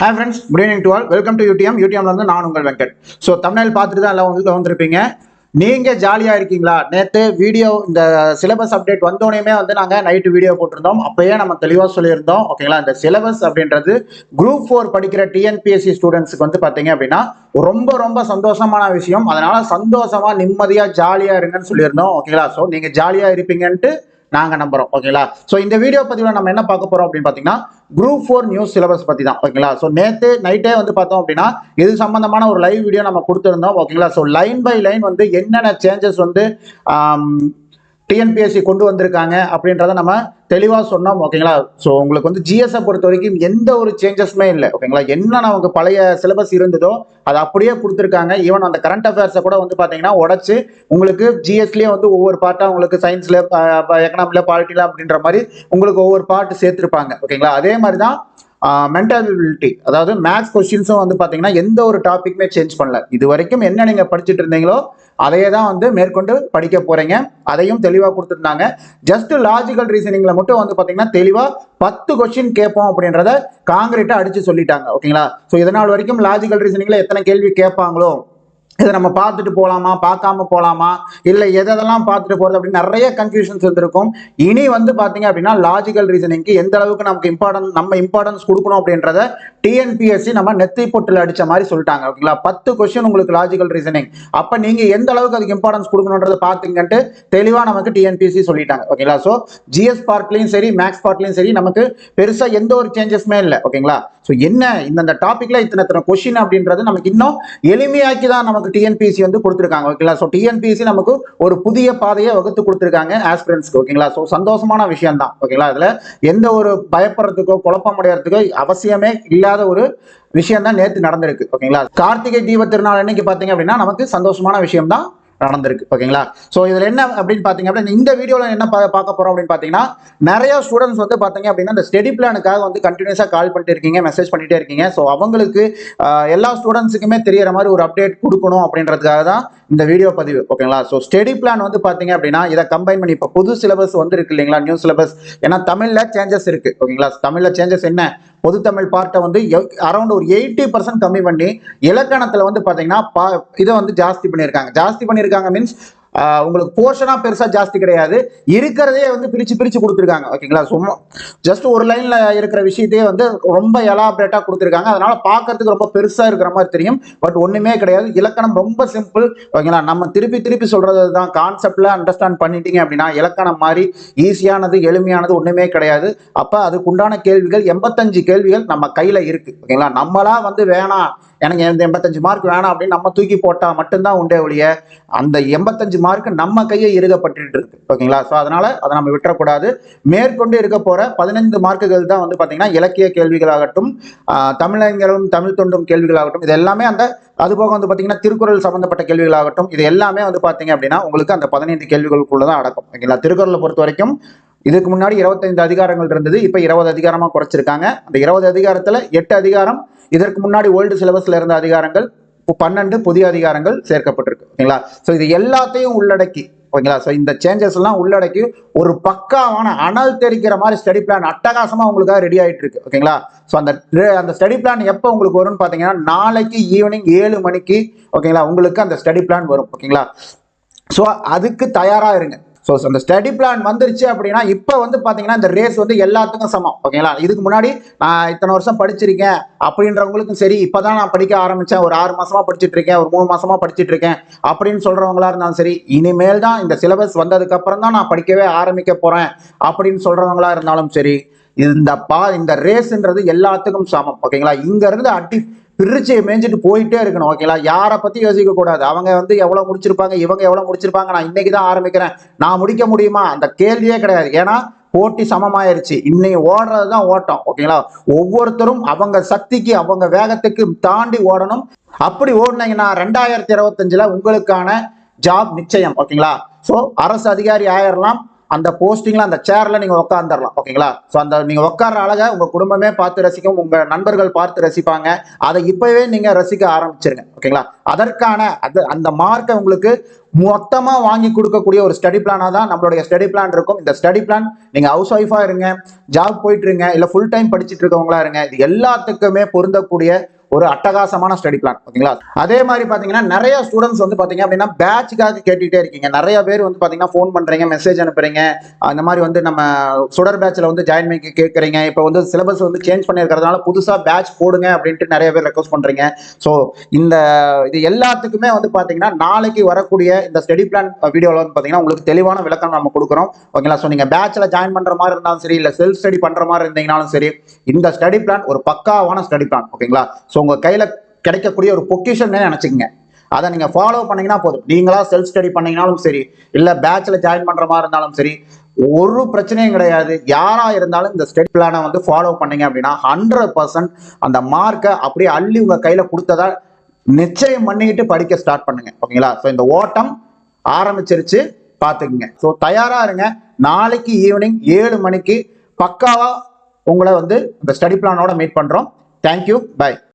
Hi friends good evening to all welcome to UTM யூடிஎம்ல வந்து நான் உங்கள் வெங்கட். ஸோ தமிழ் பார்த்துட்டு தான் எல்லாம் வந்து வந்திருப்பீங்க. நீங்கள் ஜாலியாக இருக்கீங்களா? நேற்று வீடியோ இந்த சிலபஸ் அப்டேட் வந்தோடனே வந்து நாங்கள் நைட்டு வீடியோ போட்டிருந்தோம். அப்போயே நம்ம தெளிவாக சொல்லியிருந்தோம். ஓகேங்களா இந்த சிலபஸ் அப்படின்றது குரூப் ஃபோர் படிக்கிற டிஎன்பிஎஸ்சி ஸ்டூடெண்ட்ஸுக்கு வந்து பார்த்தீங்க அப்படின்னா ரொம்ப ரொம்ப சந்தோஷமான விஷயம். அதனால் சந்தோஷமாக நிம்மதியாக ஜாலியாக இருங்கன்னு சொல்லியிருந்தோம். ஓகேங்களா ஸோ நீங்கள் ஜாலியாக இருப்பீங்கன்ட்டு நாங்கள் நம்புகிறோம் ஓகேங்களா ஸோ இந்த வீடியோ பதிவில் நம்ம என்ன பார்க்க போகிறோம் அப்படின்னு பார்த்தீங்கன்னா குரூப் ஃபோர் நியூஸ் சிலபஸ் பற்றி தான் ஓகேங்களா ஸோ நேற்று நைட்டே வந்து பார்த்தோம் அப்படின்னா இது சம்மந்தமான ஒரு லைவ் வீடியோ நம்ம கொடுத்துருந்தோம் ஓகேங்களா ஸோ லைன் பை லைன் வந்து என்னென்ன சேஞ்சஸ் வந்து டிஎன்பிஎஸ்சி கொண்டு வந்திருக்காங்க அப்படின்றத நம்ம தெளிவாக சொன்னோம் ஓகேங்களா ஸோ உங்களுக்கு வந்து ஜிஎஸ்ஐ பொறுத்த வரைக்கும் எந்த ஒரு சேஞ்சஸுமே இல்லை ஓகேங்களா என்னென்ன அவங்க பழைய சிலபஸ் இருந்ததோ அதை அப்படியே கொடுத்துருக்காங்க. ஈவன் அந்த கரண்ட் அஃபேர்ஸை கூட வந்து பார்த்தீங்கன்னா உடச்சு உங்களுக்கு ஜிஎஸ்லேயே வந்து ஒவ்வொரு பார்ட்டாக உங்களுக்கு சயின்ஸில் எக்கனாமியில் பாலிட்டியில் அப்படின்ற மாதிரி உங்களுக்கு ஒவ்வொரு பார்ட் சேர்த்துருப்பாங்க ஓகேங்களா அதே மாதிரி தான் மென்டபிலிட்டி அதாவது மேக்ஸ் கொஸ்டின்ஸும் வந்து பார்த்தீங்கன்னா எந்த ஒரு டாப்பிக்குமே சேஞ்ச் பண்ணல. இது வரைக்கும் என்ன நீங்கள் படிச்சுட்டு இருந்தீங்களோ அதையே தான் வந்து மேற்கொண்டு படிக்க போறீங்க. அதையும் தெளிவாக கொடுத்துருந்தாங்க. ஜஸ்ட் லாஜிக்கல் ரீசனிங்ல மட்டும் வந்து பார்த்தீங்கன்னா தெளிவாக பத்து கொஸ்டின் கேட்போம் அப்படின்றத காங்கிரீட்டாக அடிச்சு சொல்லிட்டாங்க. ஓகேங்களா ஸோ இதனால் வரைக்கும் லாஜிக்கல் ரீசனிங்ல எத்தனை கேள்வி கேட்பாங்களோ? இதை நம்ம பார்த்துட்டு போகலாமா பார்க்காம போகலாமா இல்லை எதெல்லாம் பார்த்துட்டு போகிறது அப்படின்னு நிறைய கன்ஃபியூஷன்ஸ் இருந்திருக்கும். இனி வந்து பார்த்தீங்க அப்படின்னா லாஜிக்கல் ரீசனிங்க்கு எந்த அளவுக்கு நமக்கு இம்பார்ட்டன்ஸ் நம்ம இம்பார்ட்டன்ஸ் கொடுக்கணும் அப்படின்றத டிஎன்பிஎஸ்சி நம்ம நெத்தி பொட்டில் அடிச்ச மாதிரி சொல்லிட்டாங்க ஓகேங்களா பத்து கொஸ்டின் உங்களுக்கு லாஜிக்கல் ரீசனிங் அப்போ நீங்கள் எந்த அளவுக்கு அதுக்கு இம்பார்ட்டன்ஸ் கொடுக்கணுன்றதை பார்த்தீங்கன்ட்டு தெளிவாக நமக்கு டிஎன்பிஎஸ்சி சொல்லிட்டாங்க ஓகேங்களா ஸோ ஜிஎஸ் பார்ட்லையும் சரி மேக்ஸ் பார்ட்லையும் சரி நமக்கு பெருசாக எந்த ஒரு சேஞ்சஸுமே இல்லை ஓகேங்களா ஸோ என்ன? இந்த டாப்பிக்கில் இத்தனை இத்தனை கொஷின் அப்படின்றது நமக்கு இன்னும் எளிமையாக்கி தான் நமக்கு டிஎன்பிசி வந்து கொடுத்துருக்காங்க ஓகேங்களா ஸோ டிஎன்பிசி நமக்கு ஒரு புதிய பாதையை வகுத்து கொடுத்துருக்காங்க ஆஸ்பிரன்ஸ்க்கு ஓகேங்களா ஸோ சந்தோஷமான விஷயம் தான் ஓகேங்களா அதில் எந்த ஒரு பயப்படுறதுக்கோ குழப்பம் அடையிறதுக்கோ அவசியமே இல்லாத ஒரு விஷயம் தான் நேற்று நடந்திருக்கு ஓகேங்களா கார்த்திகை தீப திருநாள் அன்னைக்கு பார்த்தீங்க அப்படின்னா நமக்கு சந்தோஷமான விஷயம் தான் நடந்திருக்கு ஓகேங்களா ஸோ இதில் என்ன அப்படின்னு பார்த்தீங்க அப்படின்னா இந்த வீடியோவில் என்ன பா- பார்க்க போகிறோம் அப்படின்னு பார்த்தீங்கன்னா நிறைய ஸ்டூடெண்ட்ஸ் வந்து பார்த்தீங்க அப்படின்னா இந்த ஸ்டடி பிளானுக்காக வந்து கண்டினியூஸாக கால் பண்ணிட்டு இருக்கீங்க மெசேஜ் பண்ணிட்டே இருக்கீங்க. ஸோ அவங்களுக்கு எல்லா ஸ்டூடெண்ட்ஸுக்குமே தெரியற மாதிரி ஒரு அப்டேட் கொடுக்கணும் அப்படின்றதுக்காக தான் இந்த வீடியோ பதிவு ஓகேங்களா ஸோ ஸ்டடி பிளான் வந்து பார்த்தீங்க அப்படின்னா இதை கம்பைன் பண்ணி இப்போ புது சிலபஸ் வந்து இருக்கு இல்லைங்களா நியூ சிலபஸ் ஏன்னா தமிழில் சேஞ்சஸ் இருக்குது ஓகேங்களா தமிழில் சேஞ்சஸ் என்ன? பொது தமிழ் பார்ட்டை வந்து அரௌண்ட் ஒரு எயிட்டி பர்சன்ட் கம்மி பண்ணி இலக்கணத்தில் வந்து பார்த்தீங்கன்னா பா இதை வந்து ஜாஸ்தி பண்ணியிருக்காங்க. ஜாஸ்தி பண்ணியிருக்காங்க மீன்ஸ் உங்களுக்கு போர்ஷனாக பெருசாக ஜாஸ்தி கிடையாது. இருக்கிறதே வந்து பிரித்து பிரித்து கொடுத்துருக்காங்க. ஓகேங்களா சும்மா ஜஸ்ட் ஒரு லைனில் இருக்கிற விஷயத்தையே வந்து ரொம்ப எலாபரேட்டாக கொடுத்துருக்காங்க. அதனால் பார்க்கறதுக்கு ரொம்ப பெருசாக இருக்கிற மாதிரி தெரியும். பட் ஒன்றுமே கிடையாது. இலக்கணம் ரொம்ப சிம்பிள் ஓகேங்களா நம்ம திருப்பி திருப்பி சொல்கிறது தான் கான்செப்டில் அண்டர்ஸ்டாண்ட் பண்ணிட்டீங்க அப்படின்னா இலக்கணம் மாதிரி ஈஸியானது எளிமையானது ஒன்றுமே கிடையாது. அப்போ அதுக்குண்டான கேள்விகள் எண்பத்தஞ்சு கேள்விகள் நம்ம கையில் இருக்குது ஓகேங்களா நம்மளா வந்து வேணாம். எனக்கு இந்த எண்பத்தஞ்சு மார்க் வேணாம் அப்படின்னு நம்ம தூக்கி போட்டால் மட்டும்தான் உண்டே ஒழிய அந்த எண்பத்தஞ்சு மார்க் நம்ம கையை இறுகப்பட்டு இருக்கு. ஓகேங்களா? ஸோ அதனால அதை நம்ம விட்டுறக்கூடாது. மேற்கொண்டு இருக்க போகிற பதினைந்து மார்க்குகள் தான் வந்து பார்த்தீங்கன்னா இலக்கிய கேள்விகளாகட்டும் ஆஹ், தமிழங்களும் தமிழ் தொண்டும் கேள்விகளாகட்டும் இது எல்லாமே அந்த அதுபோக வந்து பார்த்தீங்கன்னா திருக்குறள் சம்மந்தப்பட்ட கேள்விகளாகட்டும் இது எல்லாமே வந்து பார்த்தீங்க அப்படின்னா உங்களுக்கு அந்த பதினைந்து கேள்விகளுக்குள்ள தான் அடக்கும். ஓகேங்களா? திருக்குறளை பொறுத்த வரைக்கும் இதுக்கு முன்னாடி இருபத்தைந்து அதிகாரங்கள் இருந்தது இப்போ இருபது அதிகாரமாக குறைச்சிருக்காங்க. அந்த இருபது அதிகாரத்தில் எட்டு அதிகாரம் இதற்கு முன்னாடி ஓல்டு சிலபஸ்ல இருந்த அதிகாரங்கள் பன்னெண்டு புதிய அதிகாரங்கள் சேர்க்கப்பட்டிருக்கு. ஓகேங்களா? ஸோ இது எல்லாத்தையும் உள்ளடக்கி ஓகேங்களா? ஸோ இந்த சேஞ்சஸ் எல்லாம் உள்ளடக்கி ஒரு பக்காவான அனல் தெரிக்கிற மாதிரி ஸ்டடி பிளான் அட்டகாசமாக உங்களுக்காக ரெடி ஆகிட்டு இருக்கு ஓகேங்களா? ஸோ அந்த அந்த ஸ்டடி பிளான் எப்போ உங்களுக்கு வரும்னு பார்த்தீங்கன்னா நாளைக்கு ஈவினிங் ஏழு மணிக்கு ஓகேங்களா? உங்களுக்கு அந்த ஸ்டடி பிளான் வரும். ஓகேங்களா? ஸோ அதுக்கு தயாராக இருங்க. ஸோ அந்த ஸ்டடி பிளான் வந்துருச்சு அப்படின்னா இப்போ வந்து பார்த்தீங்கன்னா இந்த ரேஸ் வந்து எல்லாத்துக்கும் சமம். ஓகேங்களா? இதுக்கு முன்னாடி நான் இத்தனை வருஷம் படிச்சிருக்கேன் அப்படின்றவங்களுக்கும் சரி இப்போதான் நான் படிக்க ஆரம்பித்தேன் ஒரு ஆறு மாதமாக படிச்சுட்டு இருக்கேன் ஒரு மூணு மாதமாக படிச்சுட்டு இருக்கேன் அப்படின்னு சொல்கிறவங்களா இருந்தாலும் சரி இனிமேல் தான் இந்த சிலபஸ் வந்ததுக்கப்புறம் தான் நான் படிக்கவே ஆரம்பிக்க போகிறேன் அப்படின்னு சொல்கிறவங்களா இருந்தாலும் சரி இந்த பா இந்த ரேஸ்ன்றது எல்லாத்துக்கும் சமம். ஓகேங்களா? இங்கேருந்து அடி பிரிச்சு மேய்ஞ்சிட்டு போயிட்டே இருக்கணும் ஓகேங்களா யாரை பத்தி யோசிக்க கூடாது. அவங்க வந்து எவ்வளவு முடிச்சிருப்பாங்க இவங்க எவ்வளவு முடிச்சிருப்பாங்க நான் இன்னைக்கு தான் ஆரம்பிக்கிறேன். நான் முடிக்க முடியுமா? அந்த கேள்வியே கிடையாது. ஏன்னா போட்டி சமமாயிருச்சு. இன்னைக்கு ஓடுறது தான் ஓட்டம் ஓகேங்களா ஒவ்வொருத்தரும் அவங்க சக்திக்கு அவங்க வேகத்துக்கு தாண்டி ஓடணும். அப்படி ஓடுனீங்கன்னா ரெண்டாயிரத்தி இருபத்தஞ்சுல உங்களுக்கான ஜாப் நிச்சயம் ஓகேங்களா ஸோ அரசு அதிகாரி ஆயிரலாம். அந்த போஸ்டிங்ல அந்த சேர்ல நீங்க உட்காந்துடலாம் ஓகேங்களா? ஸோ அந்த நீங்க உட்கார்ற அழகை உங்க குடும்பமே பார்த்து ரசிக்கும் உங்க நண்பர்கள் பார்த்து ரசிப்பாங்க. அதை இப்பவே நீங்க ரசிக்க ஆரம்பிச்சிருங்க ஓகேங்களா? அதற்கான அது அந்த மார்க்கை உங்களுக்கு மொத்தமா வாங்கி கொடுக்கக்கூடிய ஒரு ஸ்டடி பிளானா தான் நம்மளுடைய ஸ்டடி பிளான் இருக்கும். இந்த ஸ்டடி பிளான் நீங்க ஹவுஸ் ஒய்ஃபா இருங்க ஜாப் போயிட்டு இருங்க இல்ல ஃபுல் டைம் படிச்சுட்டு இருக்கவங்களா இருங்க இது எல்லாத்துக்குமே பொருந்தக்கூடிய ஒரு அட்டகாசமான ஸ்டடி பிளான் ஓகேங்களா அதே மாதிரி பாத்தீங்கன்னா நிறைய ஸ்டூடெண்ட்ஸ் வந்து பார்த்தீங்க அப்படின்னா பேட்சுக்காக கேட்டுட்டே இருக்கீங்க. நிறைய பேர் வந்து பாத்தீங்கன்னா ஃபோன் பண்றீங்க மெசேஜ் அனுப்புறீங்க. அந்த மாதிரி வந்து நம்ம சுடர் பேட்ச்ல வந்து ஜாயின் பண்ணி கேட்குறீங்க. இப்போ வந்து சிலபஸ் வந்து சேஞ்ச் பண்ணியிருக்கிறதுனால புதுசா பேட்ச் போடுங்க அப்படின்ட்டு நிறைய பேர் ரெக்வஸ்ட் பண்றீங்க. ஸோ இந்த இது எல்லாத்துக்குமே வந்து பாத்தீங்கன்னா நாளைக்கு வரக்கூடிய இந்த ஸ்டடி பிளான் வீடியோவில் வந்து பாத்தீங்கன்னா உங்களுக்கு தெளிவான விளக்கம் நம்ம கொடுக்குறோம். ஓகேங்களா ஸோ நீங்கள் பேட்ச்ல ஜாயின் பண்ற மாதிரி இருந்தாலும் சரி இல்ல செல்ஃப் ஸ்டடி பண்ற மாதிரி இருந்தீங்கனாலும் சரி இந்த ஸ்டடி பிளான் ஒரு பக்காவான ஸ்டடி பிளான் ஓகேங்களா ஸோ உங்கள் கையில் கிடைக்கக்கூடிய ஒரு பொக்கிஷன் நினச்சிக்கங்க. அதை நீங்கள் ஃபாலோ பண்ணீங்கன்னா போதும். நீங்களாக செல்ஃப் ஸ்டடி பண்ணீங்கனாலும் சரி இல்லை பேட்ச்ல ஜாயின் பண்ணுற மாதிரி இருந்தாலும் சரி ஒரு பிரச்சனையும் கிடையாது. யாராக இருந்தாலும் இந்த ஸ்டடி பிளானை வந்து ஃபாலோ பண்ணீங்க அப்படின்னா ஹண்ட்ரட் பர்சன்ட் அந்த மார்க்கை அப்படியே அள்ளி உங்கள் கையில் கொடுத்ததா நிச்சயம் பண்ணிக்கிட்டு படிக்க ஸ்டார்ட் பண்ணுங்க. ஓகேங்களா? ஸோ இந்த ஓட்டம் ஆரம்பிச்சிருச்சு. பார்த்துக்குங்க. ஸோ தயாராக இருங்க. நாளைக்கு ஈவினிங் ஏழு மணிக்கு பக்காவாக உங்களை வந்து இந்த ஸ்டடி பிளானோட மீட் பண்ணுறோம் தேங்க்யூ பை